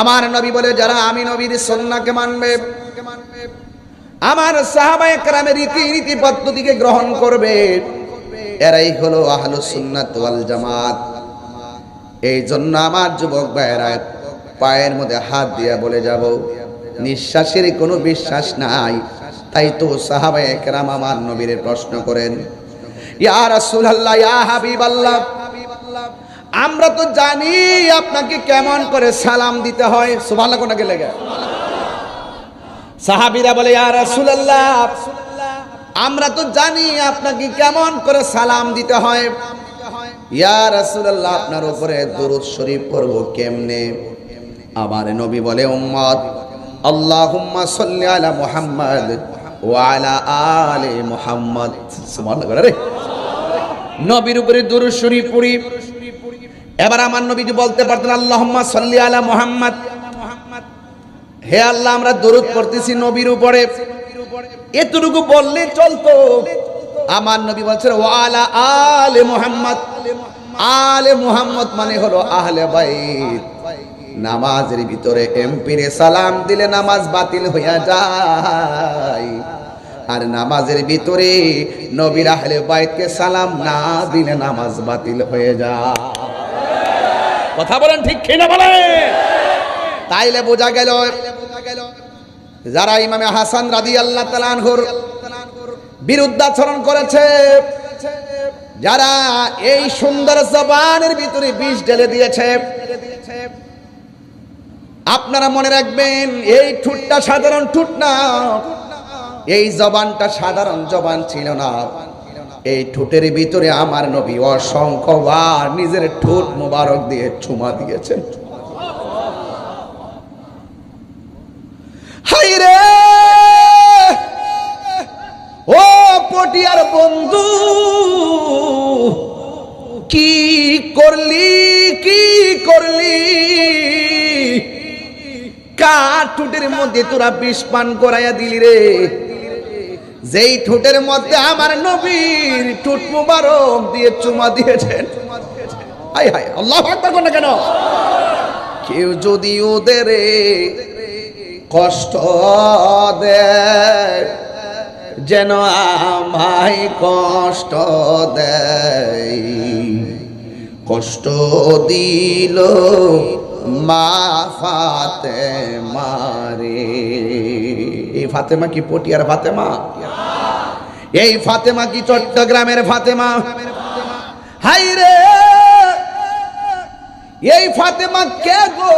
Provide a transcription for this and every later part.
আমার নবী বলে, যারা আমি নবীর সন্নাকে মানবে, আমার সাহাবায়ে কেরামের রীতি পদ্ধতিকে গ্রহণ করবে। এরাই হলো আহলুস সুন্নাত ওয়াল জামাত। এই জন্য আমার যুবক ভাইয়েরা, পায়ের মধ্যে হাত দিয়ে বলে যাব, নিঃশ্বাসের কোনো বিশ্বাস নাই। তাই তো সাহাবায়ে কেরাম আমার নবীর প্রশ্ন করেন, ইয়া রাসূলুল্লাহ, ইয়া হাবিবাল্লাহ আমরা তো জানি আপনাকে কেমন করে সালাম দিতে হয়। সুবহানাল্লাহ কোনটাকে লেগে। সাহাবিরা বলে রাসূলুল্লাহ, আমরা তো জানি আপনাকে কেমন করে সালাম দিতে হয়। ইয়া রাসূলুল্লাহ, আপনার উপরে দরুদ শরীফ পড়ব কেমনে? আমার নবী বলে, উম্মত, আল্লাহুম্মা সাল্লি আলা মুহাম্মদ ওয়া আলা আলি মুহাম্মদ। সুবহানাল্লাহ রে নবীর উপরে দরুদ শরীফ পড়ি। এবার আমার নবীজি বলতে পারতেন, আল্লাহুম্মা সাল্লি আলা মুহাম্মদ। হে আল্লাহ, আমরা দরুদ পড়তেছি নবীর উপরে। এতটুকু বললে চলতো। আমার নবী বলছেন ওয়ালা আলে মোহাম্মদ। আলে মুহাম্মদ মানে হলো আহলে বাইত। নামাজের ভিতরে এমপিরে সালাম দিলে নামাজ বাতিল হইয়া যায়। আর নামাজের ভিতরে নবীর আহলে বাইতকে সালাম না দিলে নামাজ বাতিল হয়ে যায়। কথা বলেন ঠিক কিনা বলে তাইলে বোঝা গেল, যারা ইমামে হাসান রাদি আল্লাহ তালানহুর বিরুদ্ধাচরণ করেছে, যারা এই সুন্দর জবানের ভিতরে বিষ ঢেলে দিয়েছে, আপনারা মনে রাখবেন, এই ঠুটটা সাধারণ ঠুট না, এই জবানটা সাধারণ জবান ছিল না। এই ঠোঁটের ভিতরে আমার নবী অসংখ্যবার নিজের ঠোঁট মোবারক দিয়ে চুমা দিয়েছেন। ও পটিয়ার বন্ধু, কি করলি কি করলি? কার ঠোঁটের মধ্যে তোরা বিষ পান করাইয়া দিলি রে? যেই ঠোঁটের মধ্যে আমার নবীর ঠোঁট মুবারক দিয়ে চুমা দিয়েছেন। হাই হাই আল্লাহ আকবার কোন কেন? কেউ যদি ওদের কষ্ট দেয়, যেন আমায় কষ্ট দেয়। কষ্ট দিল মা ফাতে মারে। ফাতেমা কি পটিয়ার ফাতেমা? এই ফাতেমা কি চট্টগ্রামের ফাতেমা? হাই রে! এই ফাতেমা কে গো?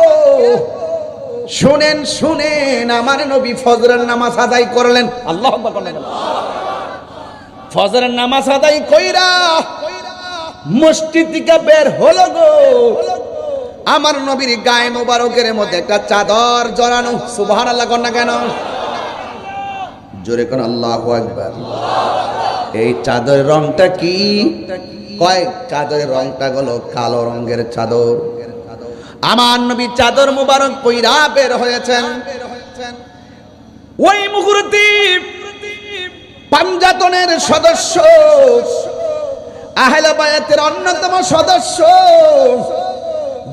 শুনেন শুনেন, আমার নবী ফজরের নামাজ আদায় করলেন। আল্লাহ ফজরের নামাজ আদায় কইরা মসজিদ থেকে বের হলো গো। আমার নবীর গায়ে মোবারকের মধ্যে একটা চাদর জড়ানো। সুবহান আল্লাহ কন্যা কেন? জোরে কোন আল্লাহ একবার এই চাদরের রংটা কি? কয়েক চাদরের রংটা হলো কালো রঙের চাদর। আমার নবী চাদর মুবারক পইরা বের হয়েছেন। ওই মুহূর্তে পাঞ্জাতনের সদস্য, আহলে বায়াতের অন্যতম সদস্য,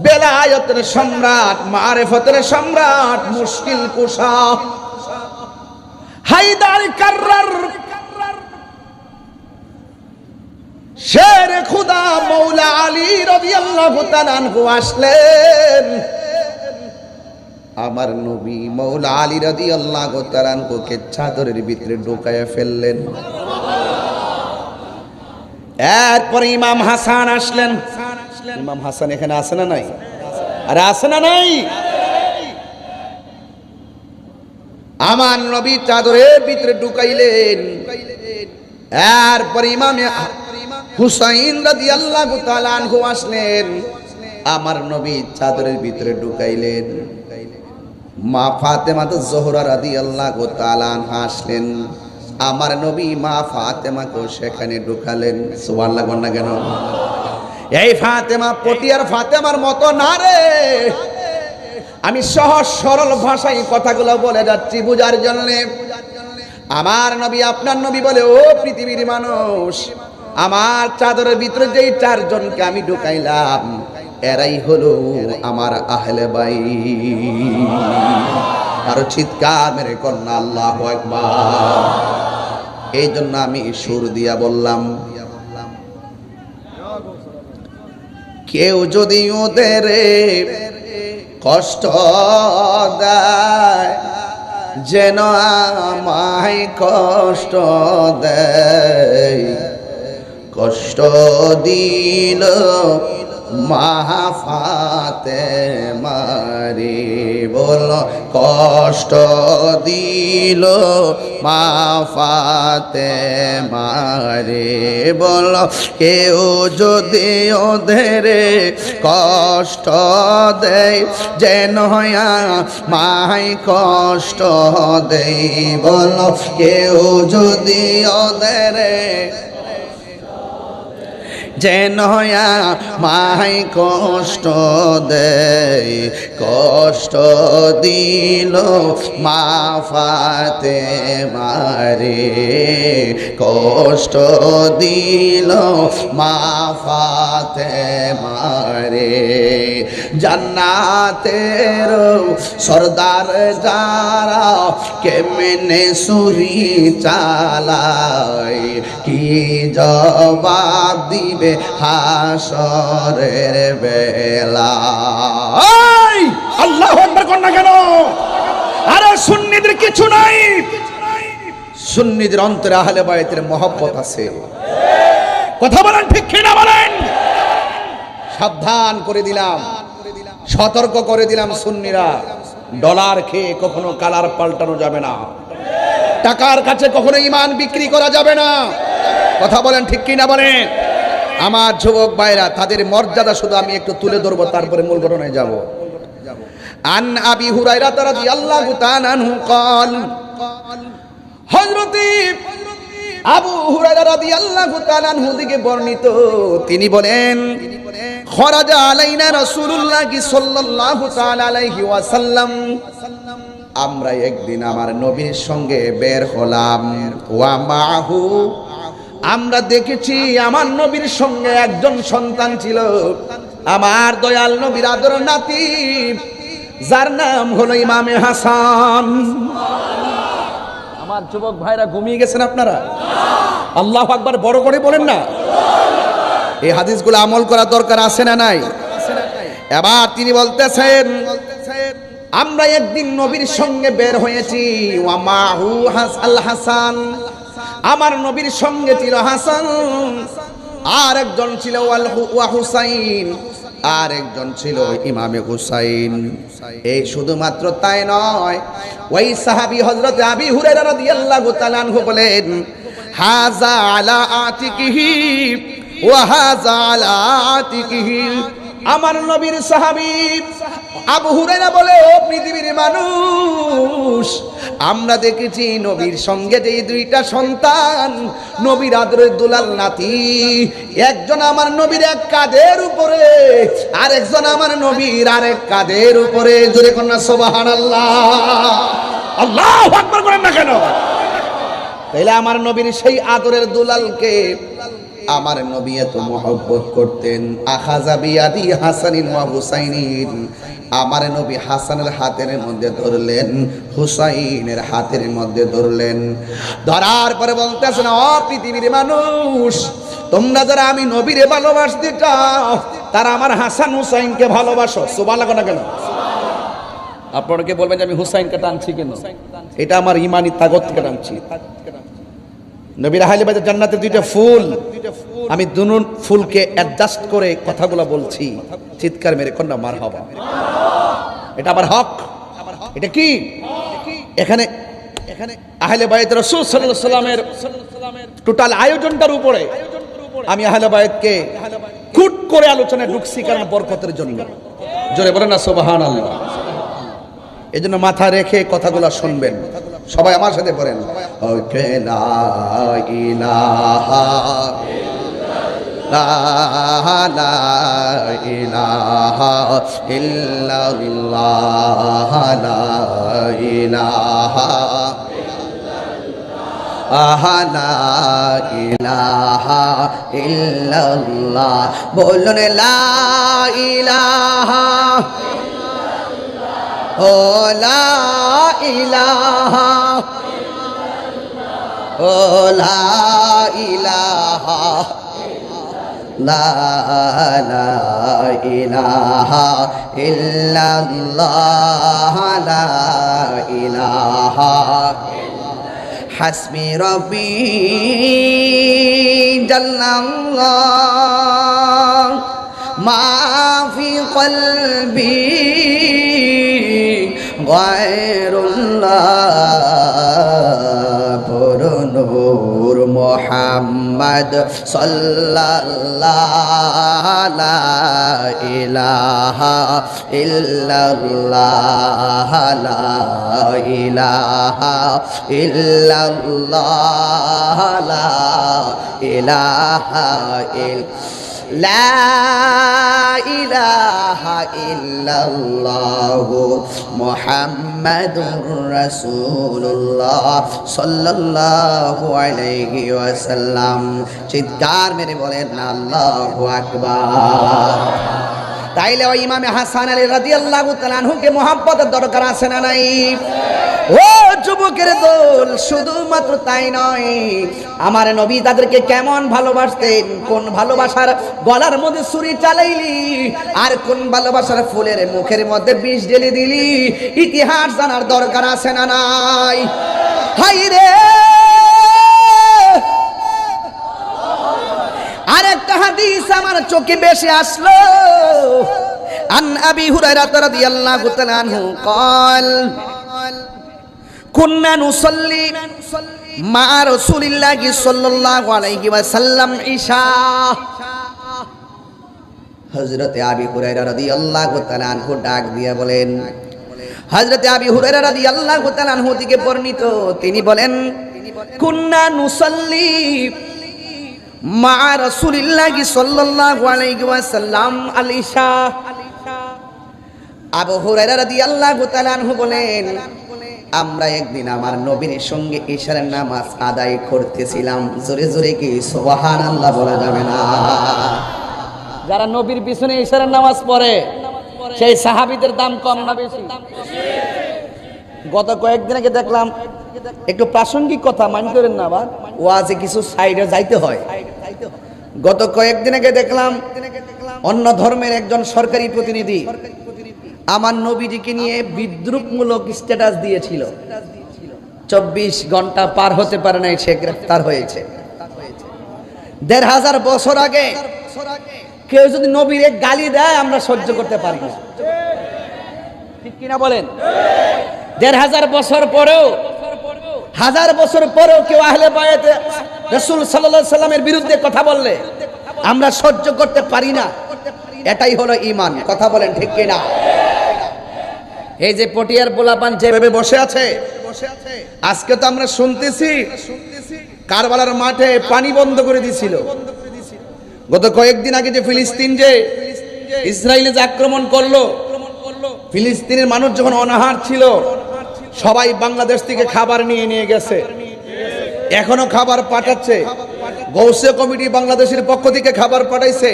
বেলায়তের সম্রাট, মারেফতের সম্রাট, মুশকিল কুশা হাইদার কার্রার। শের খুদা মৌলা আলী তাআলা আনহু আসলেন। আমার নবী মৌলা আলী রাদিয়াল্লাহু আল্লাহ আনহুকে চাদরের ভিতরে ঢোকায়া ফেললেন। এরপরে ইমাম হাসান আসলেন। ইমাম হাসান এখানে আছে না নাই? আর আছে না নাই? আমার নবী চাদরের ভিতরে ঢুকাইলেন। এরপর ইমাম হুসাইন রাদিয়াল্লাহু তাআলা আনহু আসলেন। আমার নবী চাদরের ভিতরে ঢুকাইলেন। মা ফাতেমা তো জোহরা রাদিয়াল্লাহু তাআলা আনহা আসলেন। আমার নবী মা ফাতেমাকে সেখানে ঢুকালেন। সুবহানাল্লাহ না কেন? এই ফাতেমা, পটিয়ার ফাতেমার মতো না রে। আমি সহজ সরল ভাষায় কথাগুলো বলে যাচ্ছি বুঝার জন্য। আমার নবী, আপনার নবী বলে, ও পৃথিবীর মানুষ, আমার চাদরের ভিতরে যেই চারজনকে আমি ঢুকাইলাম, এরাই হলো আমার আহলে বাই। আরও চিৎকার মেরে কন্যা আল্লাহ এই জন্য আমি সুর দিয়া বললাম, কেউ যদি ওদের কষ্ট দেয় যেন আমায় কষ্ট দেয়। কষ্ট দিল মাহাফাতে মারি বল, কষ্ট দিল মাফাতে মারে বল। কেউ যদি ওদের কষ্ট দেয় যেন মাই কষ্ট দেই বল। কেউ যদি ওদের যেন মাই কষ্ট দেয় কষ্ট দিল মাফাতে মারে। কষ্ট দিল মাফাতে মারে। জান্নাতের সর্দার যারা কেমনে সুরি চালায়, কি জবাব দিবে হাসরের বেলা। আল্লাহ একবার না কেন? আরে সুন্নিদের কিছু নাই। সুন্নিদের অন্তরে আহলে বায়তের মহব্বত আছে। কথা বলেন ঠিক কিনা বলেন? সাবধান করে দিলাম। সতর্ক করে দিলাম সুন্নিরা। ডলার খেয়ে কখনো কালার পাল্টানো যাবে না। টাকার কাছে কখনো ইমান বিক্রি করা যাবে না। কথা বলেন ঠিক কিনা বলেন? আমার যুবক ভাইরা তাদের মর্যাদা শুধু আমি একটু তুলে ধরবো তারপরে মূল ঘটনায় যাব আন আবি হুরাইরা রাদিয়াল্লাহু তাআলা আনহু قال হযরতে আবু হুরায়রা রাদিয়াল্লাহু তাআলা আনহু থেকে বর্ণিত তিনি বলেন খরাজা আলাইনা রাসূলুল্লাহ সাল্লাল্লাহু তাআলা আলাইহি ওয়াসাল্লাম আমরা একদিন আমার নবীর সঙ্গে বের হলাম ওয়া মাহু আমরা দেখেছি আমার নবীর সঙ্গে একজন সন্তান ছিল। আমার দয়াল নবীর আদর নাতি। যার নাম হলো ইমামে হাসান। আমার যুবক ভাইরা ঘুমিয়ে গেছেন আপনারা? আল্লাহ আকবার, বড় করে বলেন না। এই হাদিসগুলো আমল করা দরকার আছে না নাই? এবার তিনি বলতেছেন, আমরা একদিন নবীর সঙ্গে বের হয়েছি। ওয়ামাহু হাসাল হাসান। আমার নবীর সঙ্গে ছিল হাসান। আর একজন ছিল হুসাইন। আর একজন ছিল ইমামে হুসাইন। এই শুধুমাত্র তাই নয়, ওই সাহাবী হযরত আবি হুরায়রা রাদিয়াল্লাহু তাআলা বলেন, হাযা আলা আতিকিহি, ওয়া হাযা আলা আতিকিহি। আমার নবীর সাহাবী আবু হুরায়রা বলে, ও পৃথিবীর মানুষ, আমরা দেখেছি নবীর সঙ্গে যে দুইটা সন্তান, নবীর আদরের দুলাল নাতি। একজন আমার নবীর এক কাদের উপরে আর একজন আমার নবীর আরেক কাদের উপরে। জোরে কন্যা সোবাহান আল্লাহ আল্লাহ করেন না কেন? তাইলে আমার নবীর সেই আদরের দুলালকে আমার নবী এত মহব্বত করতেন। আখাজাবিয়াদি হাসানিন আমার নবী হাসানের হাতের মধ্যে ধরলেন, হুসাইনের হাতের মধ্যে ধরলেন। ধরার পরে বলতেছেন অ পৃথিবীর মানুষ, তোমরা যারা আমি নবীরে ভালোবাসতে চাও, তারা আমার হাসান হুসাইনকে ভালোবাসো। সুবাহ লাগো না কেন আপনাকে বলবেন যে আমি হুসাইনকে টানছি কেন? এটা আমার ইমানি তাগত থেকে টানছি। নবীর আহলে বাইতের জান্নাতের দুইটা ফুল। আমি দুনুন ফুলকে অ্যাডজাস্ট করে কথাগুলো বলছি। চিৎকার মেরে কন্যা, মার হবা। এটা আমার হক। এটা কি? এখানে এখানে আহলে বাইত রসুল সাল্লাল্লাহু সাল্লামের টোটাল আয়োজনটার উপরে আমি আহলে বাইতকে খুট করে আলোচনায় ঢুকছি কারণ বরকতের জন্য। জোরে বলেন না, সুবহানাল্লাহ। এই জন্য মাথা রেখে কথাগুলো শুনবেন। সবাই আমার সাথে পড়েন। ওকে বলুন লা ইলাহা لا إله هو لا إله لا لا إله إلا الله لا إله حسبي ربي جل الله ما في قلبي ওয়াইরুল্লাহ غير الله পুরনুর মোহাম্মদ সাল্লাল্লাহ লা ইলাহা ইল্লাল্লাহ লা ইলাহা ইল্লাল্লাহ লা ইলাহা ইল্লাল্লাহ لا إله إلا الله محمد رسول الله صلى الله আলাইহি চিৎকার মেরে বলেন, আল্লাহু আকবার। তাইলে ওই ইমামে হাসান আলী রাজি আল্লাহ আনহুকে মহব্বতের দরকার আছে না নাই? ও যুবকের দোল, শুধুমাত্র তাই নয়, আমার নবী তাদেরকে কেমন ভালোবাসতেন? কোন ভালোবাসার গলার মধ্যে সুরি চালাইলি? আর কোন ভালোবাসার ফুলের মুখের মধ্যে বিষ ঢেলে দিলি? ইতিহাস জানার দরকার আছে না নাই? হাই রে হাদিস আমার চোখে বেশি আসলো আন আবি হুরায়রা রাদিয়াল্লাহু তাআলা আনহু قال كنا نصلي مع رسول الله صلى الله عليه وسلم عشاء হযরতে আবি হুরায়রা রাদিয়াল্লাহু তাআলা আনহু ডাক দিয়ে বলেন হযরতে আবি হুরায়রা রাদিয়াল্লাহু তাআলা আনহু থেকে বর্ণিত তিনি বলেন কুন্না নুসাল্লি মা রাসূলিল্লাহি সাল্লাল্লাহু আলাইহি ওয়াসাল্লাম আল ইশা আবু হুরায়রা রাদিয়াল্লাহু তাআলা আনহু বলেন, আমরা একদিন আমার নবীর সঙ্গে ঈশারের নামাজ আদায় করতেছিলাম। জোরে জোরে কি সুবহানাল্লাহ বলা যাবে না? যারা নবীর পিছনে ইশারার নামাজ পড়ে, সেই সাহাবীদের দাম কম না বেশি? গত কয়েকদিন আগে দেখলাম, একটু প্রাসঙ্গিক কথা মানি করেন না, আবার? ওয়াজে কিছু সাইডে যাইতে হয়। গত কয়েকদিন আগে দেখলাম অন্য ধর্মের একজন সরকারি প্রতিনিধি আমার নবীজিকে নিয়ে বিদ্রুপমূলক স্ট্যাটাস দিয়েছিল। চব্বিশ ঘণ্টা পার হতে পারে নাই, সে গ্রেফতার হয়েছে। দেড় হাজার বছর আগে কেউ যদি নবীর গালি দেয়, আমরা সহ্য করতে পারি না। ঠিক কিনা বলেন? দেড় হাজার বছর পরেও, হাজার বছর পরেও কেউ আহলে বায়াতে রসুল সাল্লাহ সাল্লামের বিরুদ্ধে কথা বললে। আমরা সহ্য করতে পারি না। এটাই হলো ইমান কথা বলেন ঠিক কিনা? এই যে পটিয়ার পোলাপান যেভাবে বসে আছে, আজকে তো আমরা শুনতেছি, কারবালার মাঠে পানি বন্ধ করে দিছিল। গত কয়েকদিন আগে যে ফিলিস্তিন যে ইসরায়েলে যে আক্রমণ করল, ফিলিস্তিনের মানুষ যখন অনাহার ছিল, সবাই বাংলাদেশ থেকে খাবার নিয়ে নিয়ে গেছে। এখনও খাবার পাঠাচ্ছে। গৌসে কমিটি বাংলাদেশের পক্ষ থেকে খাবার পাঠাইছে।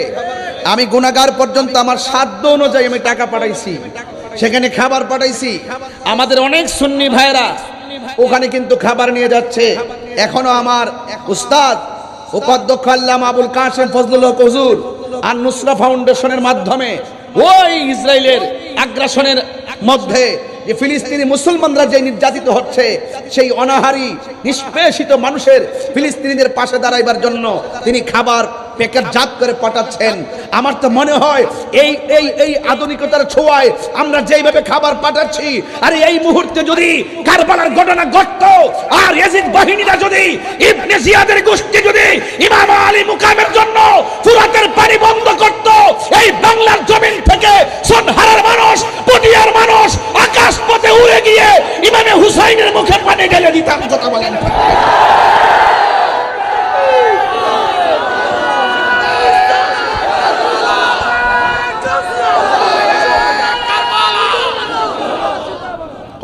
আমি গুণাগার পর্যন্ত আমার সাধ্য অনুযায়ী আমি টাকা পাঠাইছি। সেখানে খাবার পাঠাইছি। আমাদের অনেক সুন্নি ভাইরা ওখানে কিন্তু খাবার নিয়ে যাচ্ছে। এখনও আমার উস্তাদ, উপাধ্যক্ষ আল্লাহ আবুল কাসেম ফজলুল হক হুজুর আর নুসরা ফাউন্ডেশনের মাধ্যমে ওই ইসরায়েলের আগ্রাসনের মধ্যে যে ফিলিস্তিনি মুসলমানরা যে নির্যাতিত হচ্ছে, সেই অনাহারি, নিষ্পেষিত মানুষের ফিলিস্তিনিদের পাশে দাঁড়াইবার জন্য তিনি খাবার জাত করে পাঠাচ্ছেন। আমার তো মনে হয় এই এই এই আধুনিকতার ছোঁয়ায় আমরা যেইভাবে খাবার পাঠাচ্ছি, আর এই মুহূর্তে যদি কারবালার ঘটনা ঘটত, আর এজিদ বাহিনীরা যদি, ইবনে জিয়াদের গোষ্ঠী যদি ইমাম আলী মুকামের জন্য ফুরাতের পানি বন্ধ করত, এই বাংলার জমিন থেকে সনহারার মানুষ পটিয়ার মানুষ আকাশ পথে উড়ে গিয়ে ইমামে হুসাইনের মুখে পানি ঢেলে দিতাম, কথা বলেন।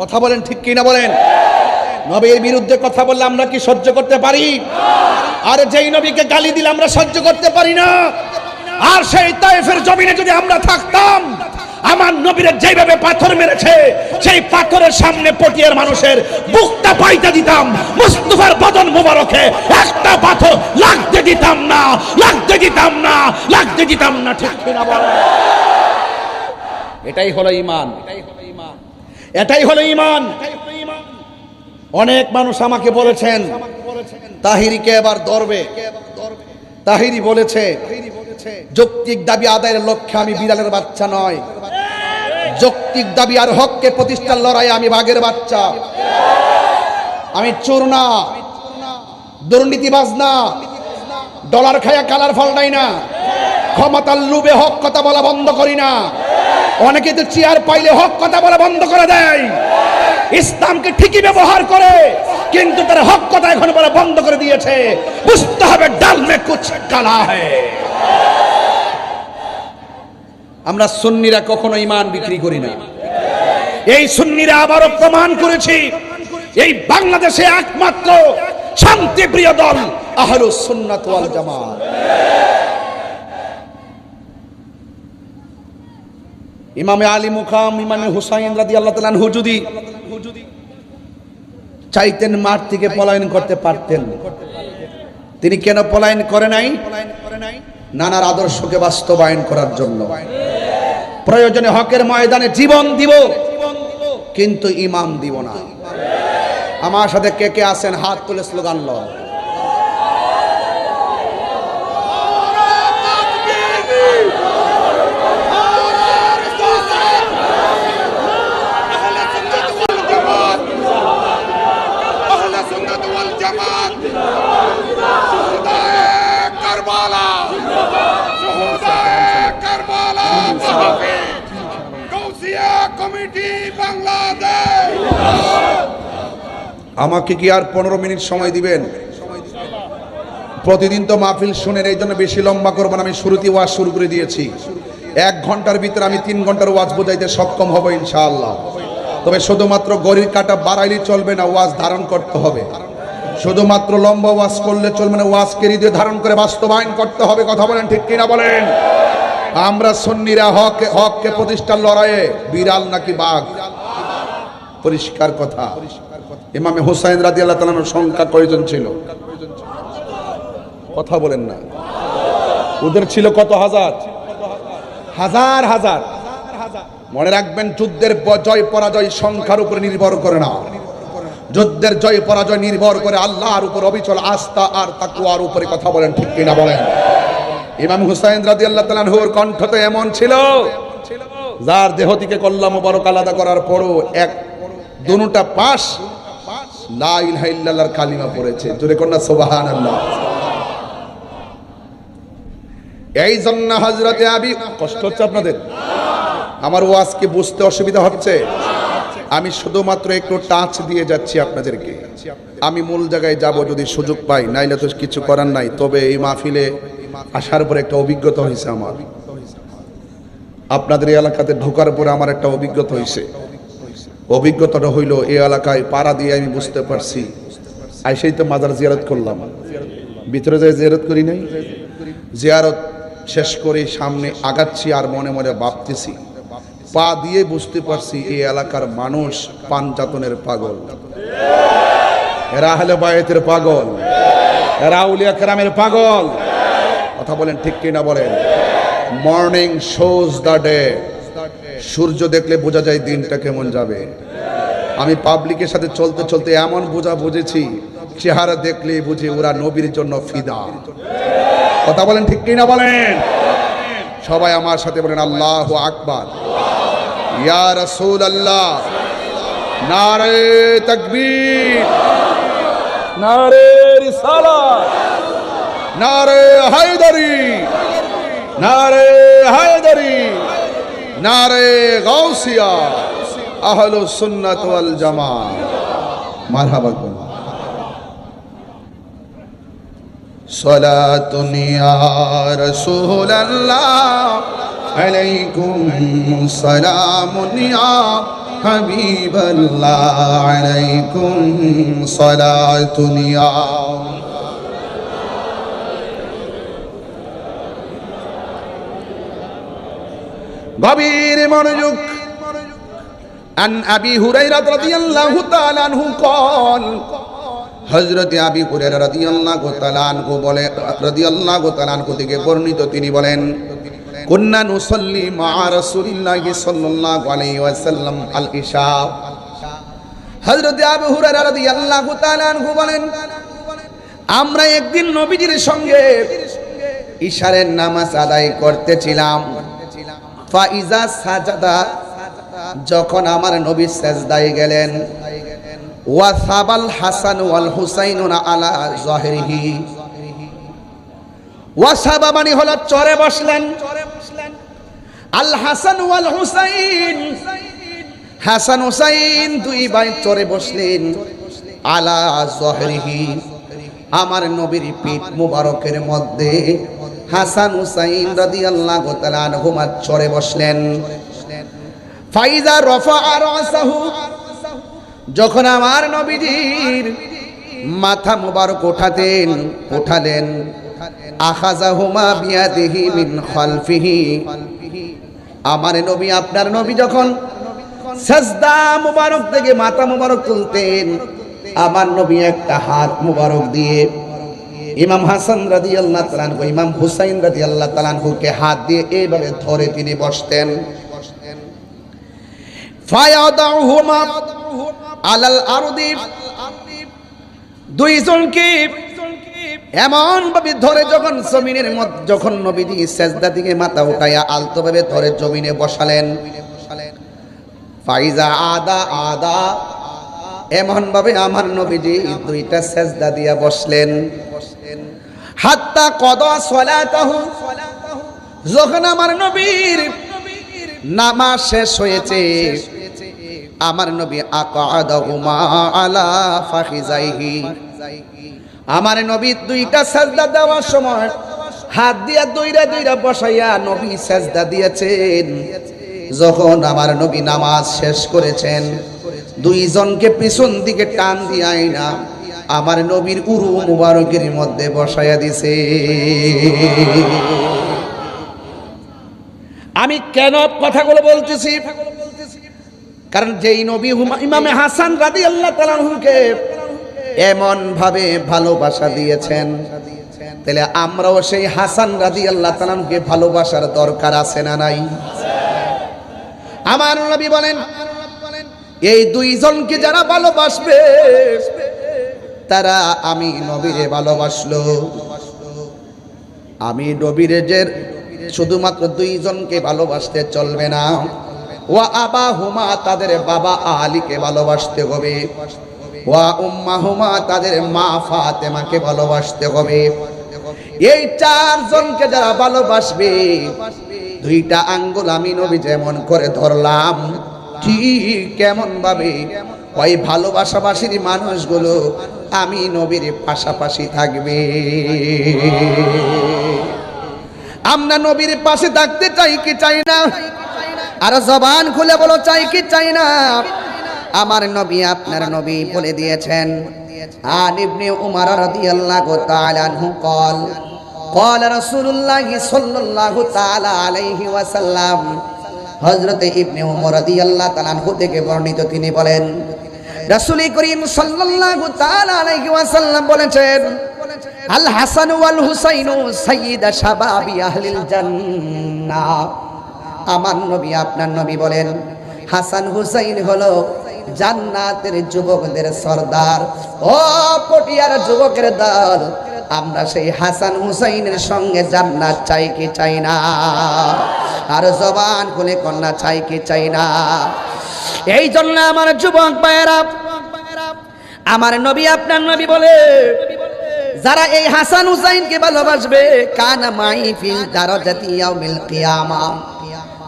কথা বলেন ঠিক কিনা বলেন? নবীর বিরুদ্ধে কথা বললে আমরা কি সহ্য করতে পারি? আর যেই নবীকে গালি দিলে আমরা সহ্য করতে পারি না। আর সেই তাইফের জমিনে যদি আমরা থাকতাম আমার নবীরে যেভাবে পাথর মেরেছে, সেই পাথরের সামনে পটিয়ার মানুষের বুকটা পাইতে দিতাম, মুস্তফার বদন মোবারকে একটা পাথর লাগতে দিতাম না, লাগতে দিতাম না, লাগতে দিতাম না, ঠিক কিনা বলেন? এটাই হলো ইমান এটাই হলো ইমান অনেক মানুষ আমাকে বলেছেন, তাহিরিকে এবার ধরবে। তাহিরি বলেছে যৌক্তিক দাবি আদায়ের লক্ষ্যে আমি বিড়ালের বাচ্চা নয়। যৌক্তিক দাবি আর হককে প্রতিষ্ঠার লড়াই আমি বাঘের বাচ্চা। আমি চোর না। দুর্নীতিবাজ না ডলার খায়া কালার ফলটাই না। ক্ষমতার লুবে হক কথা বলা বন্ধ করি না। অনেকে তো চেয়ার পাইলে হক কথা বলা বন্ধ করে দেয়। ইসলামকে ঠিকই ব্যবহার করে, কিন্তু তার হক কথা এখন বলা বন্ধ করে দিয়েছে। বুঝতে হবে, ডাল মে কুছ কালা আমরা সুন্নিরা কখনো ইমান বিক্রি করি না। এই সুন্নিরা আবারও প্রমাণ করেছি, এই বাংলাদেশে একমাত্র শান্তিপ্রিয় দল আহলু সুন্নাত ওয়াল জামাত। ইমামে আলী মুকাম, ইমামে হুসাইন রাদি আল্লাহ তালান চাইতেন মাঠ থেকে পলায়ন করতে পারতেন। তিনি কেন পলায়ন করে নাই? নানার আদর্শকে বাস্তবায়ন করার জন্য। প্রয়োজনে হকের ময়দানে জীবন দিব, কিন্তু ইমাম দিব না। আমার সাথে কে কে আছেন? হাত তুলে স্লোগান ল আমাকে কি আর পনেরো মিনিট সময় দিবেন? প্রতিদিন তো মাহফিল শুনেন, এই জন্য বেশি লম্বা করব না, আমি শুরুতে ওয়াজ শুরু করে দিয়েছি। এক ঘণ্টার ভিতরে আমি তিন ঘণ্টার ওয়াজ বোঝাইতে সক্ষম হব ইনশাআল্লাহ। তবে শুধুমাত্র গরির কাটা বাড়াইলে চলবে না, ওয়াজ ধারণ করতে হবে। শুধুমাত্র লম্বা ওয়াজ করলে চলবে না, ওয়াজ কেরি দিয়ে ধারণ করে বাস্তবায়ন করতে হবে, কথা বলেন ঠিক কিনা বলেন? আমরা সন্নিরা হক, হককে প্রতিষ্ঠার লড়াইয়ে বিড়াল নাকি বাঘ? পরিষ্কার কথা। ইমামে হুসাইন রাজি আল্লাহ তালানোর সংখ্যা কয়জন ছিল? কথা বলেন না। ওদের ছিল কত হাজার? হাজার হাজার। মনে রাখবেন, যুদ্ধের জয় পরাজয় সংখ্যার উপরে নির্ভর করে না। যুদ্ধের জয় পরাজয় নির্ভর করে আল্লাহর উপর অবিচল আস্থা আর তাকুয়ার উপরে কথা বলেন, ঠিক কিনা বলেন? ইমাম হুসাইন রাজি আল্লাহ তালানহুর কণ্ঠ তো এমন ছিল, যার দেহ থেকে কল্লা মোবারক আলাদা করার পরও এক, দুটা পাশ লা ইলাহা ইল্লাল্লাহর কালিমা পড়েছে। জোরে কন্যা সুবহানাল্লাহ। এই জন্য হযরতে আবি, কষ্ট হচ্ছে আপনাদের? আমার ওয়াজকে বুঝতে অসুবিধা হচ্ছে। আমি শুধুমাত্র একটু টাচ দিয়ে যাচ্ছি আপনাদেরকে। আমি মূল জায়গায় যাব যদি সুযোগ পাই, নাইলে তো কিছু করার নাই। তবে এই মাহফিলে আসার পরে একটা অভিজ্ঞতা হয়েছে আমার। আপনাদের এলাকাতে ঢোকার পরে আমার একটা অভিজ্ঞতা হয়েছে। অভিজ্ঞতাটা হইল এই এলাকায় পাড়া দিয়ে আমি বুঝতে পারছি। আইসেই তো মাজার জিয়ারত করলাম। ভিতরে যাই জিয়ারত করি নাই। জিয়ারত শেষ করে সামনে আগাচ্ছি আর মনে মনে ভাবতেছি, পা দিয়ে বুঝতে পারছি এই এলাকার মানুষ পাঞ্জাতনের পাগল। এরা হলে বায়েতের পাগল। এরা উলিয়া কেরামের পাগল। কথা বলেন ঠিক কিনা বলেন? মর্নিং শোজ দ্য ডে সূর্য দেখলে বোঝা যায় দিনটা কেমন যাবে। আমি পাবলিকের সাথে চলতে চলতে এমন বোঝা বুঝেছি, চেহারা দেখলে বুঝে ওরা নবীর জন্য ফিদা। কথা বলেন ঠিক কিনা বলেন? সবাই আমার সাথে বলেন, আল্লাহ আকবার। ইয়া রাসূল আল্লাহ নারে তাকবীর। নারে রিসালাত। নারে হায়দারি। নারে হায়দারি। نعرے غوثیہ، اہل سنت والجماع مرحبا کن صلاة یا رسول اللہ علیکم سلام یا حبیب اللہ، علیکم صلاة یا গভীর মনোযোগ। আন আবি হুরাইরা রাদিয়াল্লাহু তাআলা আনহু কল, হযরত আবি হুরাইরা রাদিয়াল্লাহু তাআলা আনহু বলে, রাদিয়াল্লাহু তাআলা আনহু থেকে বর্ণিত তিনি বলেন, কুন্না নুসাল্লি মা রাসূলিল্লাহি সাল্লাল্লাহু আলাইহি ওয়াসাল্লাম আল ইশা হযরত আবি হুরাইরা রাদিয়াল্লাহু তাআলা আনহু বলেন, আমরা একদিন নবীজির সঙ্গে ইশারের নামাজ আদায় করতেছিলাম। ফাইজা সাজাদা, যখন আমার নবী সেজদায় গেলেন ওয়াসাবাল হাসান ওয়াল হুসাইন আলা জাহিরিহি। ওয়াসাবা মানে হলো চরে বসলেন। আল হাসান ওয়াল হুসাইন। হাসান হুসাইন দুই ভাই চরে বসলেন আলা জাহিরিহি। আমার নবীর পিঠ মুবারকের মধ্যে হাসান হুসাইন রাদিয়াল্লাহু তাআলা আনহুমা চরে বসলেন। ফাইজা রফা আর যখন আমার নবীজির মাথা মুবারক ওঠাতেন, ওঠালেন আখাজাহুমা বিয়াদিহি মিন খালফিহি। আমার নবী, আপনার নবী যখন সাজদা মুবারক থেকে মাথা মুবারক তুলতেন, আমার নবী একটা হাত মুবারক দিয়ে ইমাম হাসান রাদি আল্লাহ তালানহু ইমাম হুসাইন রাদি আল্লাহ তালানহুকে হাত দিয়ে এইভাবে ধরে তিনি বসতেন। এমন ভাবে ধরে যখন জমিনের যখন নবীজি মাথা উঠাইয়া আলতো ভাবে ধরে জমিনে বসালেন। ফাইজা আদা আদা আমার নবীজি দুইটা সেজদা দিয়া বসলেন। হাত্তা কদা সলাতাহু। যখন আমার নবীর নামাজ শেষ হয়েছে, আমার নবী আকাদাহুমা আলা ফাখিজাইহি। আমার নবী দুইটা সাজদা দেওয়ার সময় হাত দিয়া দুইরা দুইরা বসাইয়া নবী সাজদা দিয়েছেন। যখন আমার নবী নামাজ শেষ করেছেন, দুইজনকে পিছন দিকে টান দিয়াই না আমার নবীর উরু মুবারকের মধ্যে বসাইয়া দিছে। আমি কেন কথাগুলো বলতেছি? কারণ যেই নবী ইমামে হাসান রাদি আল্লাহ তালাহুকে এমন ভাবে ভালোবাসা দিয়েছেন। তাহলে আমরাও সেই হাসান রাদি আল্লাহ তালামকে ভালোবাসার দরকার আছে না নাই? আমার নবী বলেন, এই দুইজনকে যারা ভালোবাসবে তারা আমি নবীরে ভালোবাসলো। আমি নবীরে যে শুধুমাত্র দুইজনকে ভালোবাসতে চলবে না, ওয়া আবা হুমা তাদের বাবা আলীকে ভালোবাসতে হবে, ওয়া উম্মা হুমা তাদের মা ফাতেমাকে ভালোবাসতে হবে। এই চারজনকে যারা ভালোবাসবে, দুইটা আঙ্গুল আমি নবী যেমন করে ধরলাম, ঠিক কেমন ভাবে ওই ভালোবাসাবাসীর মানুষগুলো আমি নবীর পাশাপাশি থাকবে আমরা নবীর পাশে থাকতে চাই কি চাই না আর জবান খুলে বলো চাই কি চাই না আমার নবী আপনার নবী বলে দিয়েছেন আন ইবনে উমর রাদিয়াল্লাহু তাআলা আনহু قال قال رسول الله صلى الله تعالى عليه وسلم হযরত ইবনে উমর রাদিয়াল্লাহু তাআলা আনহু থেকে বর্ণিত তিনি বলেন রাসূল করিম সাল্লাল্লাহু তাআলা আলাইহি ওয়াসাল্লাম বলেছেন, আল হাসান ওয়াল হুসাইন সাইয়্যিদা শাবাবি আহলিল জান্নাহ। আমার নবী, আপনার নবী বলেন, হাসান হুসাইন হলো জান্নাতের যুবকদের সর্দার। ও পটিয়ার যুবকের দল, আমরা সেই হাসান হুসাইনের সঙ্গে জান্নাত চাই কি চাই না? আর জবান খুলে কন্যা, চাই কি চাই না? এই জন্য আমার যুবক ভাইয়েরা, আমার নবী আপনার নবী বলে, যারা এই হাসান হুসাইনকে ভালোবাসবে, কানা মাই ফিল দারাজাতি ইয়াউমিল কিয়ামা।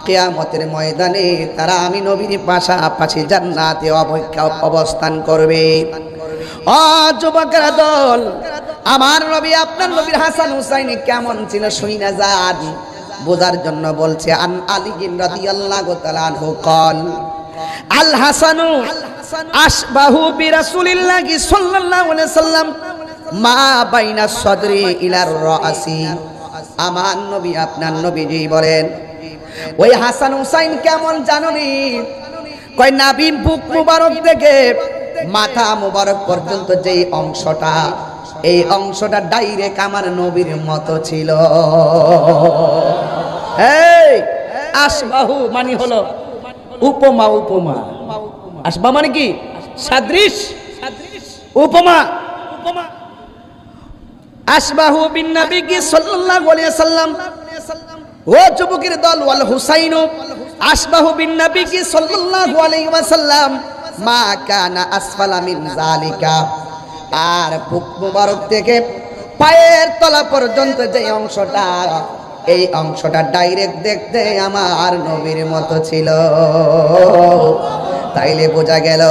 কিয়ামতের ময়দানে তারা আমি নবীর পাশাপাশি জান্নাতে অবৈক্ষ অবস্থান করবে। ও যুবকেরা দল, আমার নবী আপনার নবীর হাসান হুসাইন কেমন ছিল শুইনা যান, বোঝার জন্য বলছে, আন আলী রাদিয়াল্লাহু তাআলা আনহু কল আল হাসানু আশবাহু বিরাসুলিল্লাহি সাল্লাল্লাহু আলাইহি সাল্লাম মা বাইনা সদরি ইলার রাসি। আমার নবী, আপনার নবীজি বলেন, ওই হাসান হুসাইন কেমন জাননি? কয়, নাবি, বুক মুবারক থেকে মাথা মুবারক পর্যন্ত যেই অংশটা, এই অংশটা ডাইরেক্ট আমার নবীর মতো ছিল। এই আসবাহু মানে হলো উপমা উপমা। আসবা মানে কি? সাদৃশ। উপমা। উপমা আসবাহু বিন নবী কি সাল্লাল্লাহু আলাইহি সাল্লাম। ও যুবকের দল, ওয়াল হুসাইন। আসবাহু বিন নবী কি সাল্লাল্লাহু আলাইহি ওয়াসাল্লাম। মা কানা আসফালা মিন জালিকা আর বুক মুবারক থেকে পায়ের তলা পর্যন্ত যে অংশটা এই অংশটা ডাইরেক্ট দেখতে আমার নবীর মতো ছিল। তাইলে বোঝা গেল,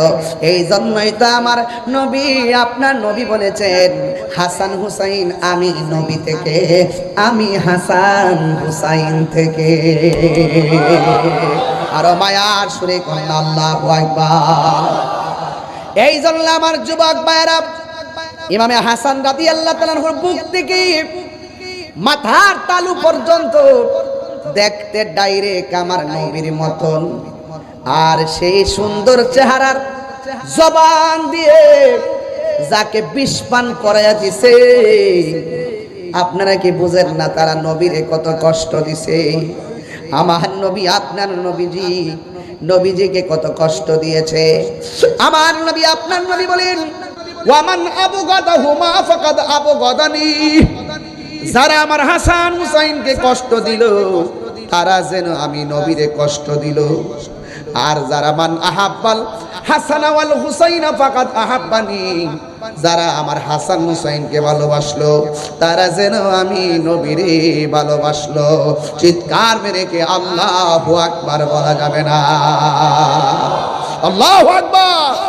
এই জন্যই তো আমার নবী আপনার নবী বলেছেন, হাসান হুসাইন আমি নবী থেকে, আমি হাসান হুসাইন থেকে। আরও মায়ার সুরে আল্লাহ এই জন্য আমার যুবক ভাইয়েরা, ইমামে হাসান রাতি আল্লাহ তালার বুক থেকে মাথার তালু পর্যন্ত দেখতে ডাইরেক্ট আমার নবীর মতন। আর সেই সুন্দর চেহারার জবান দিয়ে যাকে বিষপান করাইয়া দিছে, আপনারা কি বুঝেন না তারা নবীরে কত কষ্ট দিছে? আমার নবী, আপনার নবীজি, নবীজিকে কত কষ্ট দিয়েছে। আমার নবী, আপনার নবী বলেন ওয়ামান আবু গদা হুমা ফাকাদ আবু গদানি যারা আমার হাসান হুসাইনকে কষ্ট দিল, তারা যেন আমি নবীরে কষ্ট দিল। আর যারা মান আহাব্বাল হাসান ওয়াল হুসাইনা ফাকাদ আহাব্বানি, যারা আমার হাসান হুসাইনকে ভালোবাসলো, তারা যেন আমি নবীরে ভালোবাসলো। চিৎকার মেরে কে আল্লাহু আকবার বলা যাবে না। আল্লাহু আকবার!